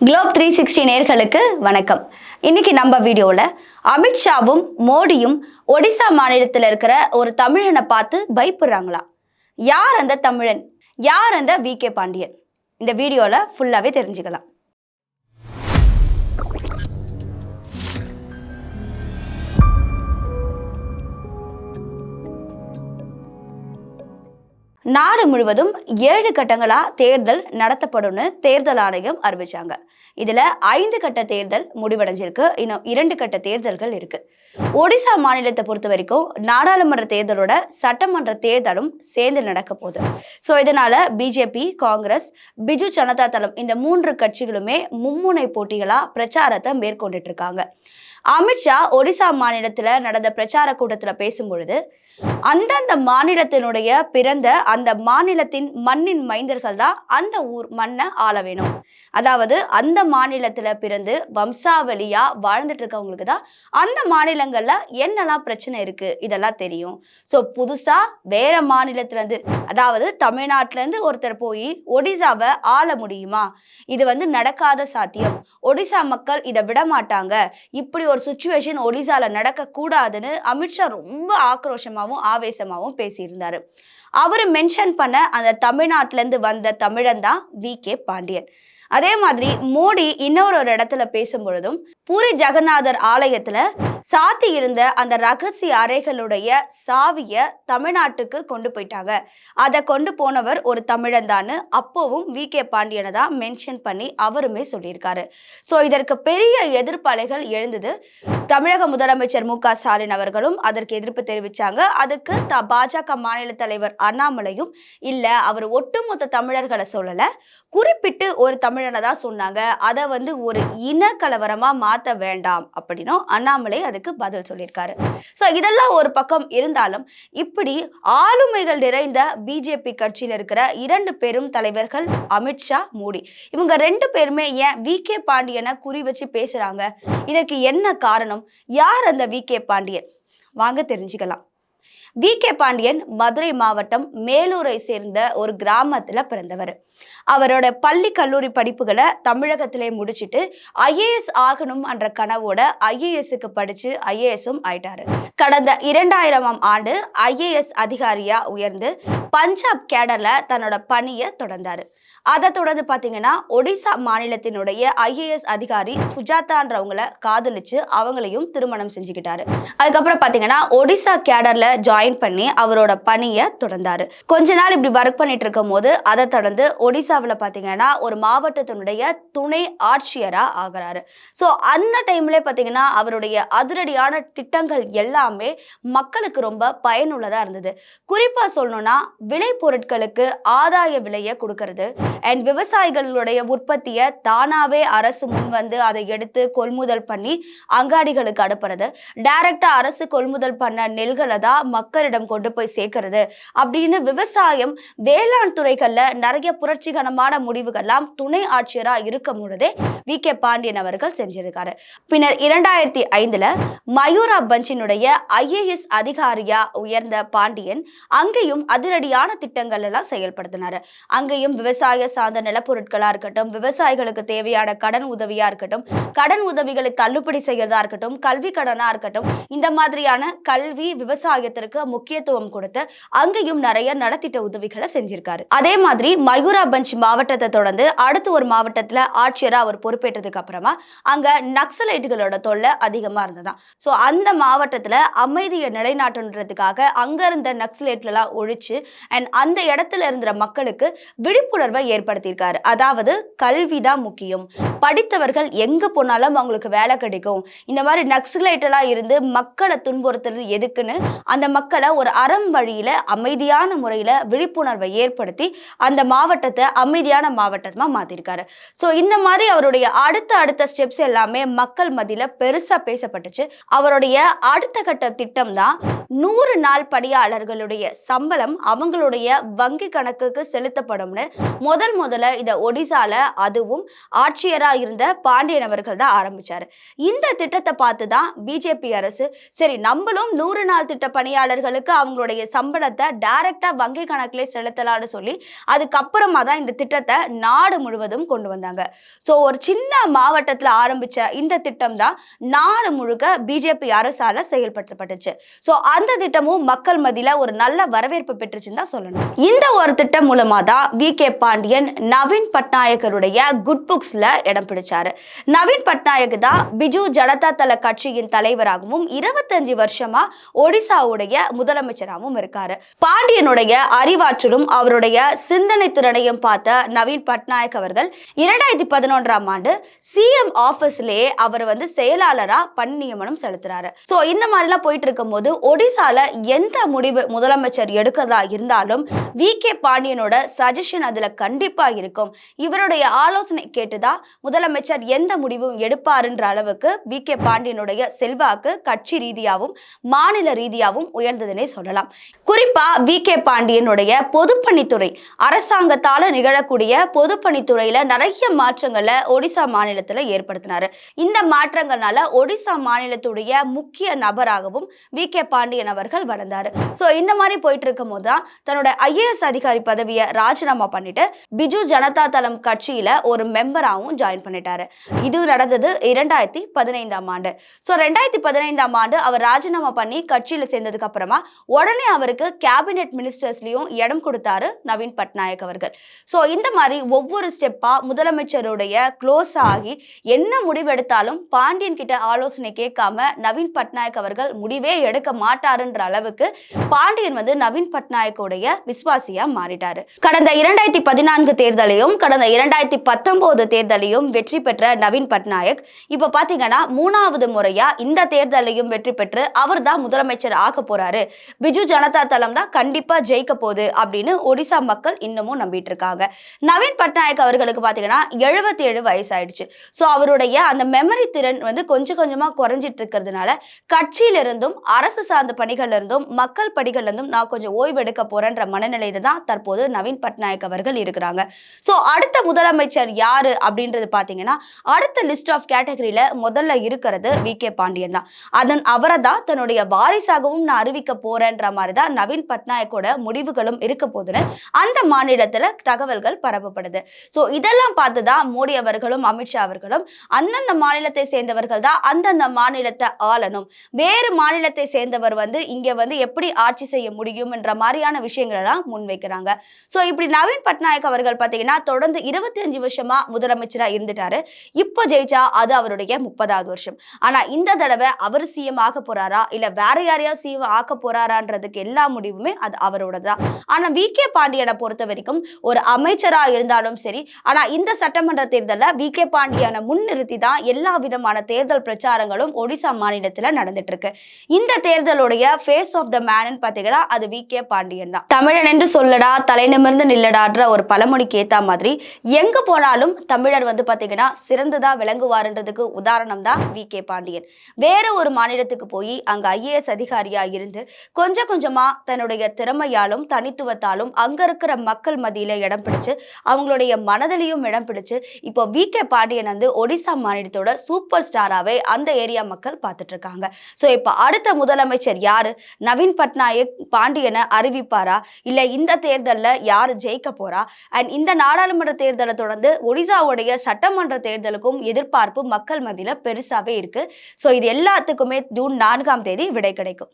Globe three sixty நேர்களுக்கு வணக்கம். இன்னைக்கு நம்ம வீடியோவில் அமித்ஷாவும் மோடியும் ஒடிசா மாநிலத்தில் இருக்கிற ஒரு தமிழனை பார்த்து பயப்படுறாங்களா? யார் அந்த தமிழன்? யார் அந்த வி கே பாண்டியன்? இந்த வீடியோவில் ஃபுல்லாகவே தெரிஞ்சுக்கலாம். நாடு முழுவதும் ஏழு கட்டங்களா தேர்தல் நடத்தப்படும்னு தேர்தல் ஆணையம் அறிவிச்சாங்க. இதுல ஐந்து கட்ட தேர்தல் முடிவடைஞ்சிருக்கு. இன்னும் இரண்டு கட்ட தேர்தல்கள் இருக்கு. ஒடிசா மாநிலத்தை பொறுத்த வரைக்கும் நாடாளுமன்ற தேர்தலோட சட்டமன்ற தேர்தலும் சேர்ந்து நடக்க போகுது. ஸோ இதனால பிஜேபி காங்கிரஸ் பிஜு ஜனதா தளம் இந்த மூன்று கட்சிகளுமே மும்முனை போட்டிகளா பிரச்சாரத்தை மேற்கொண்டுட்டு இருக்காங்க. அமித்ஷா ஒடிசா மாநிலத்தில் நடந்த பிரச்சார கூட்டத்தில் பேசும்பொழுது அந்தந்த மாநிலத்தினுடைய பிறந்த அந்த மாநிலத்தின் மண்ணின் மைந்தர்கள் தான் அந்த ஊர் மண்ணை ஆள வேணும். அதாவது அந்த மாநிலத்தில் பிறந்து வம்சாவளியாக வாழ்ந்துட்டு இருக்கவங்களுக்கு தான் அந்த மாநிலங்களில் என்னெல்லாம் பிரச்சனை இருக்கு இதெல்லாம் தெரியும். ஸோ புதுசா வேற மாநிலத்துல இருந்து அதாவது தமிழ்நாட்டிலேருந்து ஒருத்தர் போய் ஒடிசாவை ஆள முடியுமா? இது வந்து நடக்காத சாத்தியம். ஒடிசா மக்கள் இதை விட மாட்டாங்க இப்படி ஒரு சுச்சுவேஷன் ஒடிசால நடக்க கூடாதுன்னு அமித்ஷா ரொம்ப ஆக்ரோஷமாவும் ஆவேசமாவும் பேசியிருந்தாரு. அவர் மென்ஷன் பண்ண அந்த தமிழ்நாட்டிலேருந்து வந்த தமிழன் தான் வி கே பாண்டியன். அதே மாதிரி மோடி இன்னொரு ஒரு இடத்துல பேசும்பொழுதும் பூரி ஜெகநாதர் ஆலயத்துல சாத்தி இருந்த அந்த ரகசிய அறைகளுடைய சாவிய தமிழ்நாட்டுக்கு கொண்டு போயிட்டாங்க. அதை கொண்டு போனவர் ஒரு தமிழன் தான் அப்போவும் வி. கே. பாண்டியனை தான் மென்ஷன் பண்ணி அவருமே சொல்லியிருக்காரு. ஸோ இதற்கு பெரிய எதிர்ப்பலைகள் எழுந்தது தமிழக முதலமைச்சர் மு. க. ஸ்டாலின் அவர்களும் அதற்கு எதிர்ப்பு தெரிவிச்சாங்க. அதுக்கு த பாஜக மாநில தலைவர் அண்ணாமலையும் இல்லை அவர் ஒட்டுமொத்த தமிழர்களை சொல்லலை. குறிப்பிட்டு ஒரு தமிழனை தான் சொன்னாங்க. அதை வந்து ஒரு இன கலவரமாக மாற்ற வேண்டாம் அப்படின்னும் அண்ணாமலை அதுக்கு பதில் சொல்லியிருக்காரு. ஸோ இதெல்லாம் ஒரு பக்கம் இருந்தாலும் இப்படி ஆளுமைகள் நிறைந்த பிஜேபி கட்சியில் இருக்கிற இரண்டு பெரும் தலைவர்கள் அமித்ஷா மோடி. இவங்க ரெண்டு பேருமே ஏன் வி கே பாண்டியனை குறி வச்சு பேசுறாங்க? இதற்கு என்ன காரணம்? யார் அந்த வி கே பாண்டியன்? வாங்க தெரிஞ்சுக்கலாம். வி. கே. பாண்டியன் மதுரை மாவட்டம் மேலூரை சேர்ந்த ஒரு கிராமத்துல பிறந்தவர். அவரோட பள்ளி கல்லூரி படிப்புகளை தமிழகத்திலே முடிச்சிட்டு ஐஏஎஸ் ஆகணும் என்ற கனவோட ஐஏஎஸ்க்கு படிச்சு ஐஏஎஸும் ஆயிட்டாரு. கடந்த இரண்டாயிரமாம் ஆண்டு ஐஏஎஸ் அதிகாரியா உயர்ந்து பஞ்சாப் கேடர்ல தன்னோட பணியை தொடர்ந்தாரு. அதை தொடர்ந்து பார்த்தீங்கன்னா ஒடிசா மாநிலத்தினுடைய ஐஏஎஸ் அதிகாரி சுஜாதான்றவங்கள காதலிச்சு அவங்களையும் திருமணம் செஞ்சுக்கிட்டாரு. அதுக்கப்புறம் பார்த்தீங்கன்னா ஒடிசா கேடர்ல ஜாயின் பண்ணி அவரோட பணியை தொடர்ந்தாரு. கொஞ்ச நாள் இப்படி ஒர்க் பண்ணிட்டு இருக்கும் போது அதை தொடர்ந்து ஒடிசாவில் பார்த்தீங்கன்னா ஒரு மாவட்டத்தினுடைய துணை ஆட்சியராக ஆகிறாரு. ஸோ அந்த டைம்ல பார்த்தீங்கன்னா அவருடைய அதிரடியான திட்டங்கள் எல்லாமே மக்களுக்கு ரொம்ப பயனுள்ளதாக இருந்தது. குறிப்பாக சொல்லணும்னா விளை பொருட்களுக்கு ஆதாய விலையை கொடுக்கறது அண்ட் விவசாயிகளுடைய உற்பத்தியை தானாவே அரசு முன் வந்து அதை எடுத்து கொள்முதல் பண்ணி அங்காடிகளுக்கு அனுப்புறது. டைரக்டா அரசு கொள்முதல் பண்ண நெல்களை தான் மக்களிடம் கொண்டு போய் சேர்க்கறது. அப்படின்னு விவசாயம் வேளாண் துறைகள்ல நிறைய புரட்சிகரமான முடிவுகள்லாம் துணை ஆட்சியரா இருக்கும் பொழுதே வி. கே. பாண்டியன் அவர்கள் செஞ்சிருக்காரு. பின்னர் இரண்டாயிரத்தி ஐந்துல மயூரா பஞ்சினுடைய ஐஏஎஸ் அதிகாரியா உயர்ந்த பாண்டியன் அங்கேயும் அதிரடியான திட்டங்கள் எல்லாம் செயல்படுத்தினாரு. அங்கேயும் விவசாய சார்ந்த நிலப்பொருட்களா இருக்கட்டும் விவசாயிகளுக்கு தேவையான கடன் உதவியா இருக்கட்டும் கடன் உதவிகளை தள்ளுபடி செய்யறதா இருக்கட்டும் கல்வி கடனா இருக்கட்டும் இந்த மாதிரியான கல்வி விவசாயத்திற்கு முக்கியத்துவம் கொடுத்து அங்கேயும் நிறைய நடத்திட்ட உதவிகளை செஞ்சிருக்காரு. அதே மாதிரி மயூராபஞ்ச் மாவட்டத்தை தொடர்ந்து அடுத்து ஒரு மாவட்டத்துல ஆட்சியரா அவர் பொறுப்பேற்றதுக்கு அப்புறமா அங்க நக்சலைட்டுகளோட தொல்லை அதிகமா இருந்ததான் ஸோ அந்த மாவட்டத்துல அமைதியை நிலைநாட்டுன்றதுக்காக அங்க இருந்த நக்சலைட்லாம் ஒழிச்சு அண்ட் அந்த இடத்துல இருந்த மக்களுக்கு விழிப்புணர்வை ஏற்படுத்தியிருக்காரு. அதாவது கல்வி தான் முக்கியம். படித்தவர்கள் எங்க போனாலும் அவங்களுக்கு வேலை கிடைக்கும். இந்த மாதிரி நக்சலைட்டெல்லாம் இருந்து மக்களை துன்புறுத்துறது எதுக்குன்னு அந்த மக்களை ஒரு அறம் வழியில் அமைதியான முறையில விழிப்புணர்வை ஏற்படுத்தி அந்த மாவட்டத்தை அமைதியான மாவட்டமா மாத்திருக்காரு. ஸோ இந்த மாதிரி அவருடைய அடுத்த அடுத்த ஸ்டெப்ஸ் எல்லாமே மக்கள் மத்தியில பெருசா பேசப்பட்டுச்சு. அவருடைய அடுத்த கட்ட திட்டம் தான் நூறு நாள் பணியாளர்களுடைய சம்பளம் அவங்களுடைய வங்கி கணக்குக்கு செலுத்தப்படும்னு முதல் முதல்ல இதை ஒடிசால அதுவும் ஆட்சியரா இருந்த பாண்டியன் அவர்கள் தான் ஆரம்பிச்சார். இந்த திட்டத்தை பார்த்து தான் பிஜேபி அரசு சரி நம்மளும் நூறு நாள் திட்ட பணியாளர்களுக்கு அவங்களுடைய சம்பளத்தை டைரக்டா வங்கி கணக்கிலே செலுத்தலாம்னு சொல்லி அதுக்கப்புறமா தான் இந்த திட்டத்தை நாடு முழுவதும் கொண்டு வந்தாங்க. ஸோ ஒரு சின்ன மாவட்டத்தில் ஆரம்பிச்ச இந்த திட்டம் தான் நாடு முழுக்க பிஜேபி அரசால செயல்படுத்தப்பட்டுச்சு. ஸோ அந்த திட்டமும் மக்கள் மதியில ஒரு நல்ல வரவேற்பு பெற்றுச்சுன்னு தான் சொல்லணும். இந்த ஒரு திட்டம் மூலமா தான் வி கே பாண்டியன் நவீன் பட்நாயக்கருடைய குட் புக்ஸ்ல இடம் பிடிச்சாரு. நவீன் பட்நாயக் தான் பிஜு ஜனதா தள கட்சியின் தலைவராகவும் இருபத்தஞ்சு வருஷமா ஒடிசாவுடைய முதலமைச்சராகவும் இருக்காரு. பாண்டியனுடைய அறிவாற்றலும் அவருடைய சிந்தனை திறனையும் பார்த்த நவீன் பட்நாயக் அவர்கள் இரண்டாயிரத்தி பதினொன்றாம் ஆண்டு சிஎம் ஆபீஸ்லயே அவர் வந்து செயலாளரா பணி நியமனம் செலுத்துறாரு. சோ இந்த மாதிரிலாம் போயிட்டு இருக்கும்போது ஒடிசால எந்த முடிவு முதலமைச்சர் எடுக்கிறதா இருந்தாலும் வி கே பாண்டியனோட சஜஷன் அதுல கண்டிப்பா இருக்கும். இவருடைய ஆலோசனை கேட்டுதான் முதலமைச்சர் எந்த முடிவும் எடுப்பாருன்ற அளவுக்கு பி கே. பாண்டியனுடைய செல்வாக்கு கட்சி ரீதியாகவும் மாநில ரீதியாகவும் உயர்ந்ததுன்னே சொல்லலாம். குறிப்பா வி. கே. பாண்டியனுடைய பொதுப்பணித்துறை அரசாங்கத்தால நிகழக்கூடிய பொதுப்பணித்துறையில நிறைய மாற்றங்களை ஒடிசா மாநிலத்துல ஏற்படுத்தினாரு. இந்த மாற்றங்கள்னால ஒடிசா மாநிலத்துடைய முக்கிய நபராகவும் வி. கே. பாண்டியன் அவர்கள் வளர்ந்தாரு. சோ இந்த மாதிரி போயிட்டு இருக்கும் போது தான் தன்னோட ஐஏஎஸ் அதிகாரி பதவியை ராஜினாமா பண்ணிட்டு பிஜு ஜனதா தளம் கட்சியில ஒரு மெம்பராகவும் ஜாயின் பண்ணிட்டாரு. இது நடந்தது இரண்டாயிரத்தி பதினைந்தாம் ஆண்டு. ஸோ ரெண்டாயிரத்தி பதினைந்தாம் ஆண்டு அவர் ராஜினாமா பண்ணி கட்சியில சேர்ந்ததுக்கு அப்புறமா உடனே அவருக்கு கேபினெட் மினிஸ்டர்ஸ்லயும் இடம் கொடுத்தாரு நவீன் பட்நாயக் அவர்கள். ஸோ இந்த மாதிரி ஒவ்வொரு ஸ்டெப்பா முதலமைச்சருடைய க்ளோஸ் ஆகி என்ன முடிவு எடுத்தாலும் பாண்டியன் கிட்ட ஆலோசனை கேட்காம நவீன் பட்நாயக் அவர்கள் முடிவே எடுக்க மாட்டாருன்ற அளவுக்கு பாண்டியன் வந்து நவீன் பட்நாயக்கோடைய விசுவாசியா மாறிட்டாரு. கடந்த இரண்டாயிரத்தி பதினான்கு தேர்தலையும் கடந்த இரண்டாயிரத்தி பத்தொன்பது தேர்தலையும் வெற்றி பெற்ற நவீன் பட்நாயக். இப்ப பாத்தீங்கன்னா மூணாவது முறையா இந்த தேர்தலையும் வெற்றி பெற்று அவர் தான் முதலமைச்சர் ஆக போறாரு. பிஜு ஜனதா தளம் தான் கண்டிப்பா ஜெயிக்க போகுது அப்படின்னு ஒடிசா மக்கள் இன்னமும் நம்பிட்டு இருக்காங்க நவீன் பட்நாயக் அவர்களுக்கு பாத்தீங்கன்னா எழுபத்தி ஏழு வயசாயிடுச்சு. ஸோ அவருடைய அந்த மெமரி திறன் வந்து கொஞ்சம் கொஞ்சமா குறைஞ்சிட்டு இருக்கிறதுனால கட்சியிலிருந்தும் அரசு சார்ந்த பணிகள்ல இருந்தும் மக்கள் பணிகள்ல இருந்தும் நான் கொஞ்சம் ஓய்வெடுக்க போறேன்ற மனநிலையில தான் தற்போது நவீன் பட்நாயக் அவர்கள் இருக்கிறாங்க ஸோ அடுத்த முதலமைச்சர் யாரு அப்படின்றது பார்த்தீங்கன்னா அடுத்த லிஸ்ட் ஆஃப் கேட்டகரியில முதல்ல இருக்கிறது வி கே பாண்டியன் தான். அதன் அவரை தான் தன்னுடைய வாரிசாகவும் நான் அறிவிக்க போறேன்ற மாதிரி தான் நவீன் பட்நாயக்கோட முடிவுகளும் இருக்க போதுன்னு அந்த மாநிலத்தில் தகவல்கள் பரப்பப்படுது. ஸோ இதெல்லாம் பார்த்து தான் மோடி அவர்களும் அமித்ஷா அவர்களும் அந்தந்த மாநிலத்தை சேர்ந்தவர்கள் தான் அந்தந்த மாநிலத்தை ஆளணும். வேறு மாநிலத்தை சேர்ந்தவர் வந்து இங்க வந்து எப்படி ஆட்சி செய்ய முடியும் என்ற மாதிரியான விஷயங்கள் எல்லாம் முன்வைக்கிறாங்க. ஸோ இப்படி நவீன் பட்நாயக் அவர் அவர்கள் பார்த்தீங்கன்னா தொடர்ந்து இருபத்தி அஞ்சு வருஷமா முதலமைச்சராக இருந்துட்டாரு. இப்போ ஜெயிச்சா அது அவருடைய முப்பதாவது வருஷம். ஆனா இந்த தடவை அவர் சிஎம் ஆக போறாரா? இல்ல வேற யாரையா சிஎம் ஆக்க போறாரான்றதுக்கு எல்லா முடிவுமே அது அவரோட தான். ஆனா வி கே பாண்டியனை பொறுத்த வரைக்கும் ஒரு அமைச்சரா இருந்தாலும் சரி ஆனா இந்த சட்டமன்ற தேர்தலில் வி கே பாண்டியனை முன்னிறுத்தி தான் எல்லா விதமான தேர்தல் பிரச்சாரங்களும் ஒடிசா மாநிலத்தில் நடந்துட்டு இருக்கு இந்த தேர்தலுடைய ஃபேஸ் ஆஃப் த மேன் பார்த்தீங்கன்னா அது வி கே பாண்டியன் தான். தமிழன் என்று சொல்லடா தலைநிமிர்ந்து நில்லடான்ற ஒரு பல பழமொழிக்கு ஏற்ற மாதிரி எங்க போனாலும் தமிழர் வந்து பார்த்தீங்கன்னா சிறந்ததா விளங்குவாருன்றதுக்கு உதாரணம் தான் வி. கே. பாண்டியன். வேற ஒரு மாநிலத்துக்கு போய் அங்க ஐஏஎஸ் அதிகாரியா இருந்து கொஞ்சம் கொஞ்சமா தன்னுடைய திறமையாலும் தனித்துவத்தாலும் அங்க இருக்கிற மக்கள் மத்தியில இடம் பிடிச்சு அவங்களுடைய மனதிலையும் இடம் பிடிச்சு இப்போ வி. கே. பாண்டியன் வந்து ஒடிசா மாநிலத்தோட சூப்பர் ஸ்டாராகவே அந்த ஏரியா மக்கள் பார்த்துட்டு இருக்காங்க ஸோ இப்போ அடுத்த முதலமைச்சர் யாரு? நவீன் பட்நாயக் பாண்டியனை அறிவிப்பாரா? இல்லை இந்த தேர்தலில் யார் ஜெயிக்க போறா? அண்ட் இந்த நாடாளுமன்ற தேர்தலை தொடர்ந்து ஒடிசாவுடைய சட்டமன்ற தேர்தலுக்கும் எதிர்பார்ப்பு மக்கள் மத்தியில் பெருசாவே இருக்கு. ஸோ இது எல்லாத்துக்குமே ஜூன் நான்காம் தேதி விடை கிடைக்கும்.